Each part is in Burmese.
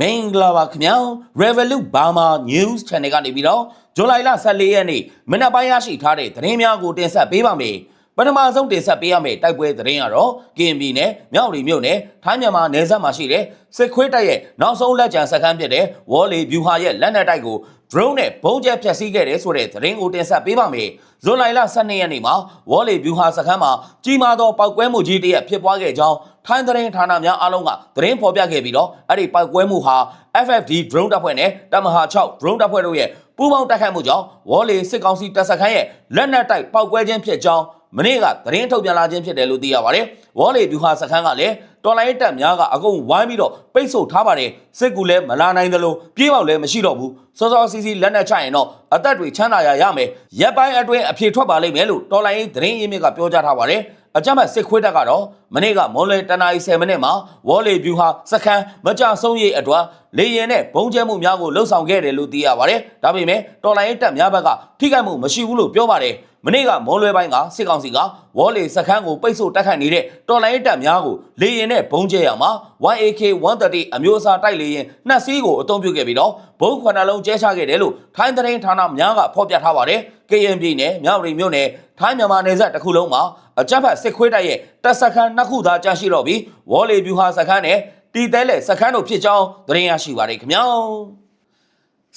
မင်္ဂလာပါခင်ဗျာ Revolut Burma News Channel ကနေပြီးတော့ဇူလိုင်လ14ရက်နေ့မနက်ပိုင်းရရှိထားတဲ့သတင်းများကိုတင်ဆက်ပေးပါမယ် ပထမဆုံးတင်ဆက်ပေးရမယ့်တိုက်ပွဲသတင်းကတော့ကင်ပြည်နယ်မြောက်ရီမြို့နယ်ထိုင်းမြန်မာနယ်စပ်မှာရှိတဲ့စစ်ခွေးတပ်ရဲ့နောက်ဆုံးလက်ကျန်စခန်းဖြစ်တဲ့ဝေါ်လီဗျူဟာရဲ့လက်နက်တိုက်ကို drone နဲ့ဘုံကျဲဖျက်ဆီးခဲ့တယ်ဆိုတဲ့သတင်းကိုတင်ဆက်ပေးပါမယ်ဇွန်လလ12ရက်နေ့မှာဝေါ်လီဗျူဟာစခန်းမှာကြီးမားသောပောက်ကွဲမှုကြီးတစ်ရပ်ဖြစ်ပွားခဲ့ကြောင်းထိုင်းသတင်းဌာနများအားလုံးကသတင်းဖော်ပြခဲ့ပြီးတော့အဲ့ဒီပောက်ကွဲမှုဟာ FFD drone တပ်ဖွဲ့နဲ့တမဟာ6 drone တပ်ဖွဲ့တို့ရဲ့ပူးပေါင်းတိုက်ခိုက်မှုကြောင့်ဝေါ်လီစစ်ကောင်စီတပ်စခန်းရဲ့လက်နက်တိုက်ပောက်ကွဲခြင်းဖြစ်ကြောင်း မနေ့ကသတင်းထုတ်ပြန်လာခြင်းဖြစ်တယ်လို့သိရပါတယ်။ဝေါ်လီဗျူဟာစခန်းကလည်းတော်လိုင်းတပ်များကအကုန်ဝိုင်းပြီးတော့ပိတ်ဆို့ထားပါတယ်။စစ်ကူလည်းမလာနိုင်သလိုပြေးပေါက်လည်းမရှိတော့ဘူး။စောစောစီးစီးလက်နက်ချရင်တော့အသက်တွေချမ်းသာရရမယ်။ရက်ပိုင်းအတွင်းအဖြေထွက်ပါလိမ့်မယ်လို့တော်လိုင်းသတင်းရင်းမြစ်ကပြောကြားထားပါတယ်။အကြမ်းဖက်စစ်ခွေးတပ်ကတော့မနေ့ကမော်လေတနာရီ10မိနစ်မှာဝေါ်လီဗျူဟာစခန်းမကြဆုံးရေးအတွက်လေရင်နဲ့ဘုံကျဲမှုများကိုလှုပ်ဆောင်ခဲ့တယ်လို့သိရပါတယ်။ဒါပေမဲ့တော်လိုင်းတပ်များဘက်ကထိခိုက်မှုမရှိဘူးလို့ပြောပါတယ်။ မနေ့ကမော်လွဲပိုင်းကစစ်ကောင်စီကဝေါ်လီစခန်းကိုပိတ်ဆို့တိုက်ခိုက်နေတဲ့တော်လိုင်းတပ်များကိုလေရင်နဲ့ဘုံကျဲရမှာ 1AK 130အမျိုးအစားတိုက်လေရင်နှစ်စီးကိုအသုံးပြုခဲ့ပြီးတော့ဘုံခွနလုံးကျဲချခဲ့တယ်လို့ထိုင်းသတင်းဌာနများကဖော်ပြထားပါတယ်။ KNB နဲ့မြောက်ရီမြို့နယ်ထိုင်းမြန်မာနယ်စပ်တစ်ခုလုံးမှာအကြမ်းဖက်စစ်ခွေးတိုက်ရဲ့တပ်စခန်းနှစ်ခုသာကြာရှိတော့ပြီးဝေါ်လီဗျူဟာစခန်းနဲ့တီတဲလက်စခန်းတို့ဖြစ်ကြောင်းသတင်းရရှိပါတယ်ခင်ဗျာ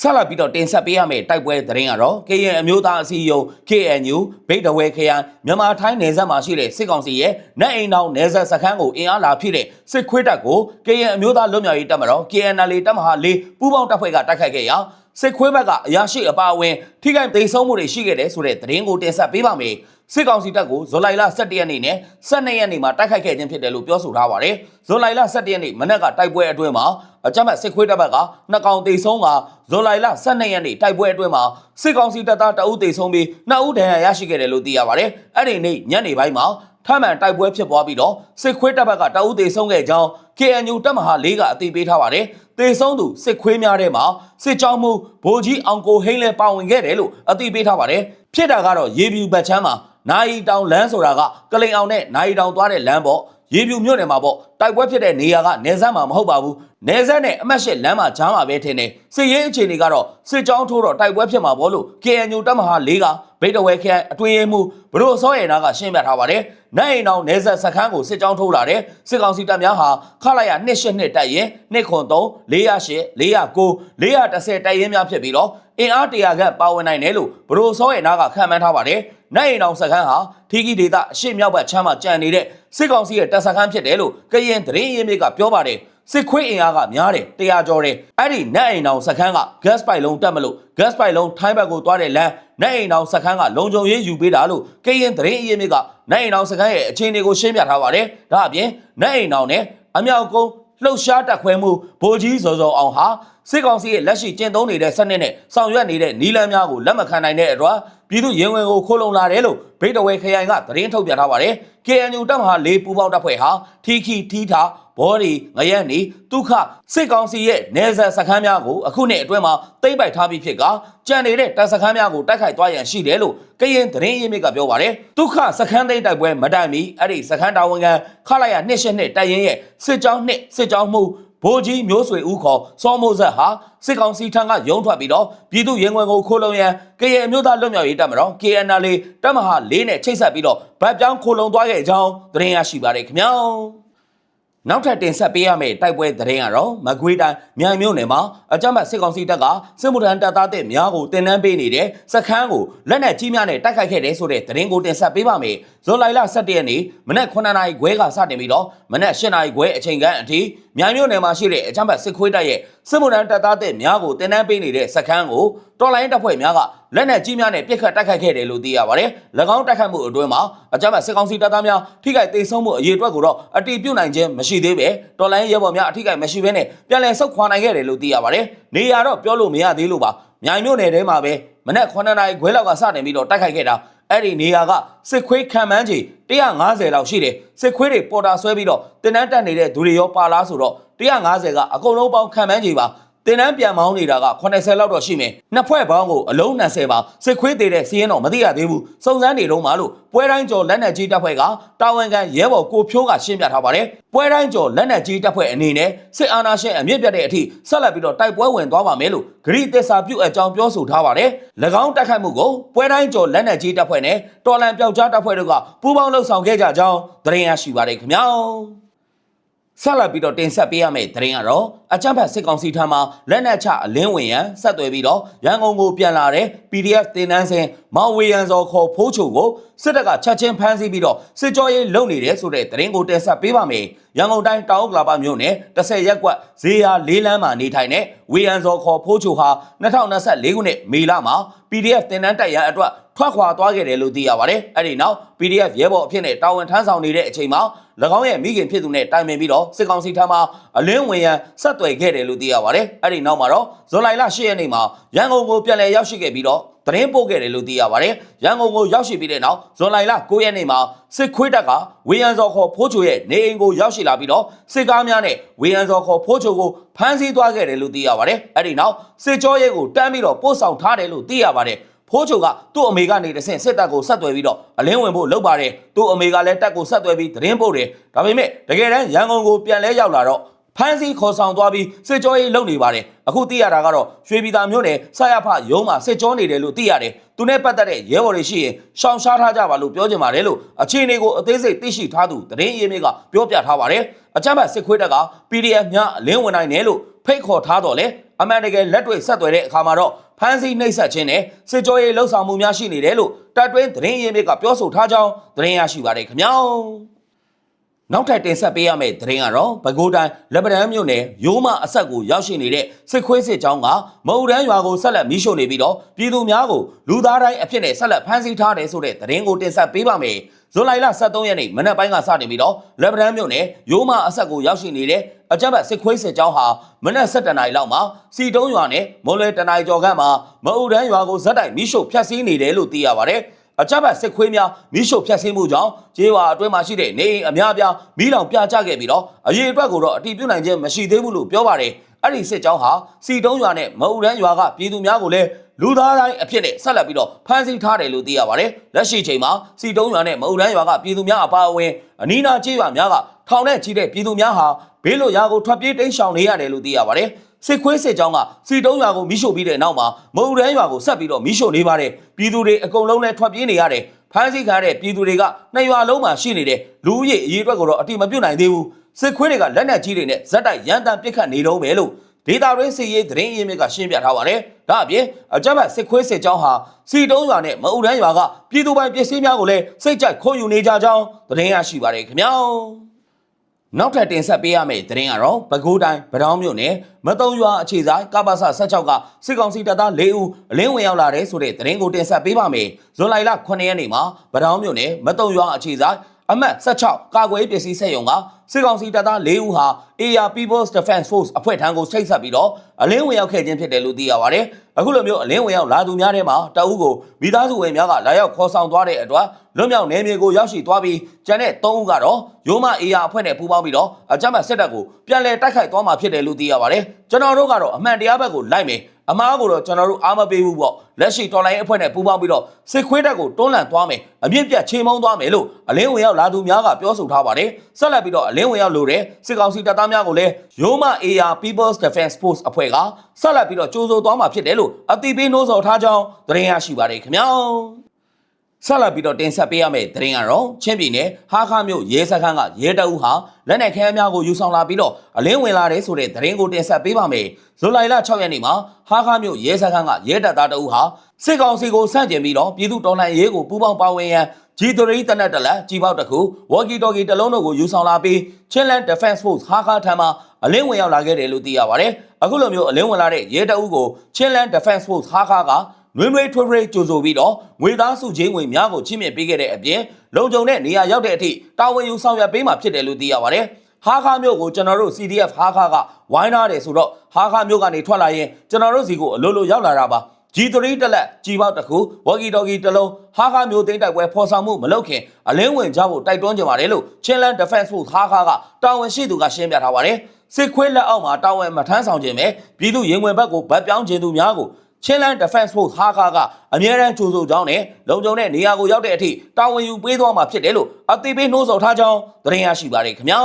ဆက်လက်ပြီးတော့တင်ဆက်ပေးရမယ့်တိုက်ပွဲသတင်းကတော့ KN အမျိုးသားအစည်းအရုံး KNU ဗိတ်တဝဲခရိုင်မြန်မာထိုင်းနယ်စပ်မှာရှိတဲ့စစ်ကောင်စီရဲ့နိုင်အိမ်တောင်နယ်စပ်စခန်းကိုအင်အားလာဖြစ်တဲ့စစ်ခွေးတပ်ကို KN အမျိုးသားလွတ်မြောက်ရေးတပ်မတော် KNL တပ်မဟာ၄ပူးပေါင်းတပ်ဖွဲ့ကတိုက်ခိုက်ခဲ့ရာစစ်ခွေးဘက်ကအရာရှိအပါအဝင်ထိခိုက်ဒေဆုံးမှုတွေရှိခဲ့တယ်ဆိုတဲ့သတင်းကိုတင်ဆက်ပေးပါမယ် စစ်ကောင်စီတပ်ကိုဇူလိုင်လ17ရက်နေ့နဲ့12ရက်နေ့မှာတိုက်ခိုက်ခဲ့ခြင်းဖြစ်တယ်လို့ပြောဆိုထားပါတယ်ဇူလိုင်လ17ရက်နေ့မနက်ကတိုက်ပွဲအတွင်းမှာအကြမ်းဖက်စစ်ခွေးတပ်ဘက်ကနှစ်ကောင်တေဆုံးကဇူလိုင်လ12ရက်နေ့တိုက်ပွဲအတွင်းမှာစစ်ကောင်စီတပ်သားတအုပ်တေဆုံးပြီးနှစ်ဦးဒဏ်ရာရရှိခဲ့တယ်လို့သိရပါတယ်အဲ့ဒီနေ့ညနေပိုင်းမှာထမှန်တိုက်ပွဲဖြစ်ပွားပြီးတော့စစ်ခွေးတပ်ဘက်ကတအုပ်တေဆုံးခဲ့ကြောင်း KNU တပ်မဟာ၄ကအသိပေးထားပါတယ်တေဆုံးသူစစ်ခွေးများထဲမှာစစ်ကြောင်းမှုဗိုလ်ကြီးအောင်ကိုဟိန်းလည်းပါဝင်ခဲ့တယ်လို့အသိပေးထားပါတယ်ဖြစ်တာကတော့ရေပြူဘတ်ချမ်းမှာ နိုင်တောင်လမ်းဆိုတာကကလိန်အောင်နဲ့နိုင်တောင်သွားတဲ့လမ်းပေါ့ရေပြူမြို့နယ်မှာပေါ့တိုက်ပွဲဖြစ်တဲ့နေရာကနေဆက်မှာမဟုတ်ပါဘူးနေဆက်နဲ့အမတ်ရှစ်လမ်းမှာဂျားမှာပဲထင်တယ်စစ်ရေးအခြေအနေကတော့စစ်ကြောင်းထိုးတော့တိုက်ပွဲဖြစ်မှာပေါ့လို့ KNU တပ်မဟာ၄က ဗိတ်တဝဲခရိုင်အတွင်းရေးမှူးဘရိုစောရဲနာကရှင်းပြထားပါတယ်နိုင်အောင်နေဆက်စခန်းကိုစစ်ကြောင်းထိုးလာတဲ့စစ်ကောင်စီတပ်များဟာခလိုက်ရ282တိုက်ရင်203 408 409 410တိုက်ရင်များဖြစ်ပြီးတော့အင်အားတရာခန့်ပါဝင်နိုင်တယ်လို့ဘရိုစောရဲနာကခန့်မှန်းထားပါတယ်နိုင်အိမ်အောင်စခန်းဟာထီဂီဒေတာအရှိမြောက်ဘက်ချမ်းမှာကြံနေတဲ့စစ်ကောင်စီရဲ့တပ်စခန်းဖြစ်တယ်လို့ကရင်သတင်းရင်းမြစ်ကပြောပါတယ် စစ်ခွေးအင်အားကများတယ်တရားကျော်တယ်အဲ့ဒီနတ်အိမ်အောင်စခန်းက gas pipe လုံးတက်မလို့ gas pipe လုံးထိုင်းဘက်ကိုသွားတဲ့လမ်းနတ်အိမ်အောင်စခန်းကလုံခြုံရေးယူပေးတာလို့ကရင်သတင်းအရင်းမြစ်ကနတ်အိမ်အောင်စခန်းရဲ့အခြေအနေကိုရှင်းပြထားပါတယ်ဒါအပြင်နတ်အိမ်အောင်နဲ့အမြောက်ကုန်းလှုပ်ရှားတက်ခွဲမှုဗိုလ်ကြီးစောစောအောင်ဟာစစ်ကောင်စီရဲ့လက်ရှိကျင့်သုံးနေတဲ့စနစ်နဲ့ဆောင်ရွက်နေတဲ့နီလန်းများကိုလက်မခံနိုင်တဲ့အတွက်ပြည်သူရင်ဝင်ကိုခိုးလုံလာတယ်လို့ဗိတ်တဝဲခရိုင်ကသတင်းထုတ်ပြန်ထားပါတယ် KNU တပ်မဟာ၄ပူးပေါင်းတပ်ဖွဲ့ဟာထီခီထီထာ ဘော်ဒီငရက်နေဒုက္ခစစ်ကောင်စီရဲ့နေဆက်စခန်းများကိုအခုနှစ်အတွင်းမှာတိမ့်ပိုက်ထားပြီးဖြစ်ကကြံနေတဲ့တပ်စခန်းများကိုတိုက်ခိုက်သွားရန်ရှိတယ်လို့ကရင်သတင်းရင်းမြစ်ကပြောပါတယ်ဒုက္ခစခန်းသိမ်းတိုက်ပွဲမတိုင်မီအဲ့ဒီစခန်းတာဝန်ခံခလိုက်ရနှစ်ရှစ်နှစ်တိုက်ရင်ရဲ့စစ်ကြောင်းနှစ်စစ်ကြောင်းမှုဗိုလ်ကြီးမျိုးဆွေဦးခေါ်စောမိုးဆက်ဟာစစ်ကောင်စီထံကရုံးထွက်ပြီးတော့ပြည်သူရင်ဝင်ကိုခိုးလုံရန်ကရင်အမျိုးသားလွတ်မြောက်ရေးတပ်မတော် KNL တပ်မဟာ၄နဲ့ချိတ်ဆက်ပြီးတော့ဗတ်ပြောင်းခိုးလုံသွားခဲ့ကြောင်းသတင်းရရှိပါတယ်ခင်ဗျာ နောက်ထပ်တင်ဆက်ပေးရမယ့်တိုက်ပွဲသတင်းကတော့မကွေးတိုင်းမြိုင်မြို့နယ်မှာအကြမ်းဖက်စစ်ကောင်စီတပ်ကစစ်မှုထမ်းတပ်သားတဲ့များကိုတင်နန်းပေးနေတဲ့စခန်းကိုလက်နက်ကြီးများနဲ့တိုက်ခိုက်ခဲ့တဲ့ဆိုတဲ့သတင်းကိုတင်ဆက်ပေးပါမယ်။ဇွန်လ17ရက်နေ့မနက်9နာရီခွဲကစတင်ပြီးတော့မနက်10နာရီခွဲအချိန်ခန့်အထိမြိုင်မြို့နယ်မှာရှိတဲ့အကြမ်းဖက်စစ်ခွေးတပ်ရဲ့ စစ်မှုထမ်းတပ်သားတဲ့များကိုတင်နန်းပေးနေတဲ့စခန်းကိုတော်လိုင်းတပ်ဖွဲ့များကလက်နက်ကြီးများနဲ့ပစ်ခတ်တိုက်ခိုက်ခဲ့တယ်လို့သိရပါတယ်။၎င်းတိုက်ခိုက်မှုအတွင်းမှာအကြမ်းဖက်စစ်ကောင်စီတပ်သားများထိခိုက်ဒေဆုံးမှုအရေးအတွက်ကိုတော့အတိပြုနိုင်ခြင်းမရှိသေးပဲတော်လိုင်းရဲဘော်များအထိခိုက်မရှိဘဲနဲ့ပြန်လည်ဆုတ်ခွာနိုင်ခဲ့တယ်လို့သိရပါတယ်။နေရာတော့ပြောလို့မရသေးလို့ပါ။မြိုင်မြို့နယ်ထဲမှာပဲမနက်9နာရီခွဲလောက်ကစတင်ပြီးတော့တိုက်ခိုက်ခဲ့တာ အဲ့ဒီနေရာကစစ်ခွေးခံမှန်းကြီး150လောက်ရှိတယ်စစ်ခွေးတွေပေါ်တာဆွဲပြီးတော့တင်နန်းတက်နေတဲ့သူတွေရောပါလားဆိုတော့150ကအကုန်လုံးပေါင်းခံမှန်းကြီးပါ တင်တန်းပြန်မောင်းနေတာက80လောက်တော့ရှိမယ်နှစ်ဖွဲ့ပေါင်းကိုအလုံး20ပါစစ်ခွေးသေးတဲ့စီးရင်တော့မသိရသေးဘူးစုံစမ်းနေတော့မှလို့ပွဲတိုင်းကျော်လက်နက်ကြီးတပ်ဖွဲ့ကတာဝန်ခံရဲဘော်ကိုဖြိုးကရှင်းပြထားပါတယ်ပွဲတိုင်းကျော်လက်နက်ကြီးတပ်ဖွဲ့အနေနဲ့စစ်အာဏာရှင်အမြင့်ပြတ်တဲ့အထိဆက်လက်ပြီးတော့တိုက်ပွဲဝင်သွားပါမယ်လို့ဂရိသစ္စာပြုအကြောင်းပြောဆိုထားပါတယ်၎င်းတိုက်ခိုက်မှုကိုပွဲတိုင်းကျော်လက်နက်ကြီးတပ်ဖွဲ့နဲ့တော်လန်ပျောက်ကြားတပ်ဖွဲ့တို့ကပူးပေါင်းလှုပ်ဆောင်ခဲ့ကြကြောင်းသတင်းရရှိပါတယ်ခင်ဗျာ ဆက်လက်ပြီးတော့တင်ဆက်ပေးရမယ့်သတင်းကတော့အကြမ်းဖက်စစ်ကောင်စီထံမှလက်နက်ချအလင်းဝင်ရန်ဆက်သွယ်ပြီးတော့ရန်ကုန်ကိုပြန်လာတဲ့ PDF တင်နန်းစင်မောင်ဝေရန်စော်ခေါ်ဖိုးချိုကိုစစ်တပ်ကချက်ချင်းဖမ်းဆီးပြီးတော့စစ်ကြောရေးလုပ်နေတယ်ဆိုတဲ့သတင်းကိုတင်ဆက်ပေးပါမယ်။ရန်ကုန်တိုင်းတောင်ဥက္ကလာပမြို့နယ်10ရက်ကွက်ဇေယျလေးလမ်းမှာနေထိုင်တဲ့ဝေရန်စော်ခေါ်ဖိုးချိုဟာ2024ခုနှစ်မေလမှာ PDF တင်နန်းတိုက်ရန်အတွက် ထွက်ခွာသွားခဲ့တယ်လို့သိရပါတယ်။အဲ့ဒီနောက် PDF ရဲဘော်အဖြစ်နဲ့တာဝန်ထမ်းဆောင်နေတဲ့အချိန်မှာ၎င်းရဲ့မိခင်ဖြစ်သူနဲ့တိုင်ပင်ပြီးတော့စစ်ကောင်စီထံမှအလင်းဝင်ရန်ဆက်သွယ်ခဲ့တယ်လို့သိရပါတယ်။အဲ့ဒီနောက်မှာတော့ဇွန်လ10ရက်နေ့မှာရန်ကုန်ကိုပြန်လည်ရောက်ရှိခဲ့ပြီးတော့သတင်းပို့ခဲ့တယ်လို့သိရပါတယ်။ရန်ကုန်ကိုရောက်ရှိပြီးတဲ့နောက်ဇွန်လ9ရက်နေ့မှာစစ်ခွေးတပ်ကဝေယံစော်ခေါ်ဖိုးချိုရဲ့နေအိမ်ကိုရောက်ရှိလာပြီးတော့စစ်ကားများနဲ့ဝေယံစော်ခေါ်ဖိုးချိုကိုဖမ်းဆီးသွားခဲ့တယ်လို့သိရပါတယ်။အဲ့ဒီနောက်စစ်ကြောရဲကိုတန်းပြီးတော့ပို့ဆောင်ထားတယ်လို့သိရပါတယ်။ ဖိုးချိုကသူ့အမေကနေတဆင့်စစ်တပ်ကိုဆက်သွယ်ပြီးတော့အလင်းဝင်ဖို့လုပ်ပါတယ်သူ့အမေကလည်းတပ်ကိုဆက်သွယ်ပြီးသတင်းပို့တယ်ဒါပေမဲ့တကယ်တမ်းရန်ကုန်ကိုပြန်လဲရောက်လာတော့ဖမ်းဆီးခေါ်ဆောင်သွားပြီးစစ်ကြောရေးလုပ်နေပါတယ်အခုသိရတာကတော့ရွှေပြည်သာမြို့နယ်ဆရဖရုံးမှာစစ်ကြောနေတယ်လို့သိရတယ်သူနဲ့ပတ်သက်တဲ့ရဲဘော်တွေရှိရင်ရှောင်ရှားထားကြပါလို့ပြောချင်ပါတယ်လို့အခြေအနေကိုအသေးစိတ်သိရှိထားသူသတင်းရင်းမြစ်ကပြောပြထားပါတယ်အကြမ်းဖက်စစ်ခွေးတပ်က PDF များအလင်းဝင်နိုင်တယ်လို့ဖိတ်ခေါ်ထားတော့လေအမှန်တကယ်လက်တွေ့ဆက်သွယ်တဲ့အခါမှာတော့ ဖမ်းဆီးနှိပ်စက်ခြင်းနဲ့စစ်ကြောရေးလှုပ်ဆောင်မှုများရှိနေတယ်လို့တပ်တွင်းသတင်းရင်းမြစ်ကပြောဆိုထားကြောင်းသတင်းရရှိပါတယ်ခင်ဗျာနောက်ထပ်တင်ဆက်ပေးရမယ့်သတင်းကတော့ပဲခူးတိုင်းလက်ပံတန်းမြို့နယ်ရိုးမအဆက်ကိုရောက်ရှိနေတဲ့စစ်ခွေးစစ်ကြောင်းကမအူရန်ရွာကိုဆက်လက်မီးရှို့နေပြီးတော့ပြည်သူများကိုလူသားတိုင်းအဖြစ်နဲ့ဆက်လက်ဖမ်းဆီးထားတယ်ဆိုတဲ့သတင်းကိုတင်ဆက်ပေးပါမယ် ဇွန်လ23ရက်နေ့မနက်ပိုင်းကစတင်ပြီးတော့လက်ပံတန်းမြို့နယ်ရိုးမအဆက်ကိုရောက်ရှိနေတဲ့အကြမ်းဖက်စစ်ခွေးစစ်ကြောင်းဟာမနက်7:00နာရီလောက်မှာစီတုံးရွာနဲ့မွန်လွယ်တနိုင်ကျော်ခန့်မှာမအူရန်ရွာကိုဇက်တိုင်မီးရှို့ဖျက်ဆီးနေတယ်လို့သိရပါတယ်အကြမ်းဖက်စစ်ခွေးများမိရှုဖျက်ဆီးမှုကြောင့်ကျေးဝါအတွင်းမှာရှိတဲ့နေအိမ်အများအပြားမိလောင်ပြကျခဲ့ပြီးတော့အရေးအတွက်ကိုတော့အတိပြုနိုင်ခြင်းမရှိသေးဘူးလို့ပြောပါတယ်အဲ့ဒီစစ်ကြောင်းဟာစီတုံးရွာနဲ့မအူရန်ရွာကပြည်သူများကိုလည်း လူသားတိုင်းအဖြစ်နဲ့ဆက်လက်ပြီးတော့ဖမ်းဆီးထားတယ်လို့သိရပါတယ်လက်ရှိချိန်မှာစီတုံးရွာနဲ့မအူရန်ရွာကပြည်သူများအပါအဝင်အနီးနားကျေးရွာများကထောင်နဲ့ချီတဲ့ပြည်သူများဟာဘေးလွတ်ရာကိုထွက်ပြေးတိမ်းရှောင်နေရတယ်လို့သိရပါတယ်စစ်ခွေးစစ်ကြောင်းကစီတုံးရွာကိုမိရှို့ပြီးတဲ့နောက်မှာမုံရန်ရွာကိုဆက်ပြီးတော့မိရှို့နေပါတယ်ပြည်သူတွေအကုန်လုံးလည်းထွက်ပြေးနေရတယ်ဖမ်းဆီးခံရတဲ့ပြည်သူတွေကနှစ်ရွာလုံးမှာရှိနေတယ်လူဦးရေအရေးအတွက်ကိုတော့အတိမပြုတ်နိုင်သေးဘူးစစ်ခွေးတွေကလက်နက်ကြီးတွေနဲ့ဇက်တိုက်ရန်တမ်းပစ်ခတ်နေတော့မယ်လို့ ဒေတာရင်းစီရေးသတင်းရင်းမြစ်ကရှင်းပြထားပါတယ်ဒါအပြင်အကြမ်းဖက်စစ်ခွေးစစ်ကြောင်းဟာစီတုံးရွာနဲ့မအူရန်ရွာကပြည်သူပိုင်ပစ္စည်းများကိုလည်းစိတ်ကြိုက်ခုံယူနေကြကြောင်းသတင်းရရှိပါတယ်ခင်ဗျာနောက်ထပ်တင်ဆက်ပေးရမယ့်သတင်းကတော့ပဲခူးတိုင်းဗဒောင်းမြို့နယ်မတုံရွာအခြေဆိုင်ကပ္ပစ16ကစစ်ကောင်စီတပ်သား၄ဦးအလင်းဝင်ရောက်လာတဲ့ဆိုတဲ့သတင်းကိုတင်ဆက်ပေးပါမယ်။ဇွန်လ9ရက်နေ့မှာဗဒောင်းမြို့နယ်မတုံရွာအခြေဆိုင် အမှတ်16ကာကွယ်ပစ္စည်းစက်ရုံကစစ်ကောင်စီတပ်သား၄ဦးဟာ AR People's Defense Force အဖွဲ့ထံကိုချိတ်ဆက်ပြီးတော့အလင်းဝင်ရောက်ခဲ့ခြင်းဖြစ်တယ်လို့သိရပါတယ်။အခုလိုမျိုးအလင်းဝင်ရောက်လာသူများထဲမှာတအုပ်ကိုမိသားစုဝင်များကလာရောက်ခေါ်ဆောင်သွားတဲ့အတွက်လွတ်မြောက်နေမြေကိုရောက်ရှိသွားပြီးကျန်တဲ့၃ဦးကတော့ရိုးမ AR အဖွဲ့နဲ့ပူးပေါင်းပြီးတော့အကြမ်းဖက်စစ်တပ်ကိုပြန်လည်တိုက်ခိုက်သွားမှာဖြစ်တယ်လို့သိရပါတယ်။ကျွန်တော်တို့ကတော့အမှန်တရားဘက်ကိုလိုက်မယ်အမားကိုတော့ကျွန်တော်တို့အားမပေးဘူးပေါ့ လက်ရှိတော်လိုင်းအဖွဲ့နဲ့ပူးပေါင်းပြီးတော့စစ်ခွေးတက်ကိုတွန်းလှန်သွားမယ်အမြင့်ပြတ်ချိန်မုံသွားမယ်လို့အလင်းဝင်ရောက်လာသူများကပြောဆိုထားပါတယ်ဆက်လက်ပြီးတော့အလင်းဝင်ရောက်လို့တဲ့စစ်ကောင်စီတပ်သားများကိုလည်းရိုးမ AR People's Defense Force အဖွဲ့ကဆက်လက်ပြီးတော့ကြိုးဆိုသွားမှာဖြစ်တယ်လို့အတိပေးနှိုးဆော်ထားကြောင်းသတင်းရရှိပါတယ်ခင်ဗျာ ဆက်လက်ပြီးတော့တင်ဆက်ပေးရမယ့်သတင်းကတော့ချင်းပြည်နယ်ဟာခါမြို့ရဲစခန်းကရဲတအုပ်ဟာလက်နက်ခဲယမ်းများကိုယူဆောင်လာပြီးတော့အလင်းဝင်လာတဲ့ဆိုတဲ့သတင်းကိုတင်ဆက်ပေးပါမယ်။ဇူလိုင်လ6ရက်နေ့မှာဟာခါမြို့ရဲစခန်းကရဲတပ်သားတအုပ်ဟာစစ်ကောင်စီကိုဆန့်ကျင်ပြီးတော့ပြည်သူတော်လှန်ရေးကိုပူးပေါင်းပါဝင်ရန်ဂျီတရီတနက်တလက်ကြီးပေါက်တစ်ခုဝေါ်ကီတော်ကီတစ်လုံးတို့ကိုယူဆောင်လာပြီးချင်းလန် Defense Force ဟာခါထံမှအလင်းဝင်ရောက်လာခဲ့တယ်လို့သိရပါတယ်။အခုလိုမျိုးအလင်းဝင်လာတဲ့ရဲတအုပ်ကိုချင်းလန် Defense Force ဟာခါက နွေးနွေးထွေးထွေးကြိုဆိုပြီးတော့ငွေသားစုချင်းငွေများကိုချင်းမြင့်ပေးခဲ့တဲ့အပြင်လုံခြုံတဲ့နေရာရောက်တဲ့အထိတာဝန်ယူဆောင်ရွက်ပေးမှဖြစ်တယ်လို့သိရပါတယ်။ဟာခါမျိုးကိုကျွန်တော်တို့ CDF ဟာခါကဝိုင်းထားတယ်ဆိုတော့ဟာခါမျိုးကနေထွက်လာရင်ကျွန်တော်တို့စီကိုအလိုလိုရောက်လာတာပါ။ G3 တက်လက်ကြီးပေါက်တစ်ခုဝေါ်ကီတော်ကီတစ်လုံးဟာခါမျိုးသိန်းတိုက်ပွဲဖော်ဆောင်မှုမလုပ်ခင်အလင်းဝင်ကြဖို့တိုက်တွန်းကြပါတယ်လို့ချင်းလန် Defense Force ဟာခါကတာဝန်ရှိသူကရှင်းပြထားပါတယ်စစ်ခွေးလက်အောက်မှာတာဝန်မထမ်းဆောင်ခြင်းပဲပြည်သူရင်ဝင်ဘက်ကိုဗတ်ပြောင်းခြင်းသူများကို ချင်းလန်း Defense Force ဟာခါကအမြဲတမ်းကြိုးဆိုကြောင်းနဲ့လုံခြုံတဲ့နေရာကိုရောက်တဲ့အထိတာဝန်ယူပေးသွားမှာဖြစ်တယ်လို့အသေးပေးနှိုးဆော်ထားကြောင်းသတင်းရရှိပါရခင်ဗျာ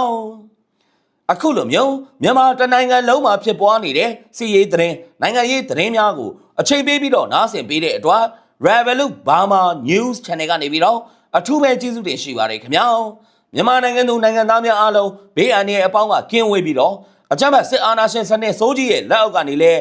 အခုလိုမျိုးမြန်မာတနိုင်ငံလုံးမှာဖြစ်ပွားနေတဲ့စီရေးသတင်းနိုင်ငံရေးသတင်းများကိုအချိန်ပေးပြီးတော့နားဆင်ပေးတဲ့အတွက် Revolut Burma News Channel ကနေပြီးတော့အထူးပဲကျေးဇူးတင်ရှိပါတယ်ခင်ဗျာမြန်မာနိုင်ငံသူနိုင်ငံသားများအားလုံးဘေးအန္တရာယ်အပေါင်းကကင်းဝေးပြီးတော့အကြမ်းဖက်စစ်အာဏာရှင်စနစ်စိုးကြီးရဲ့လက်အောက်ကနေလည်း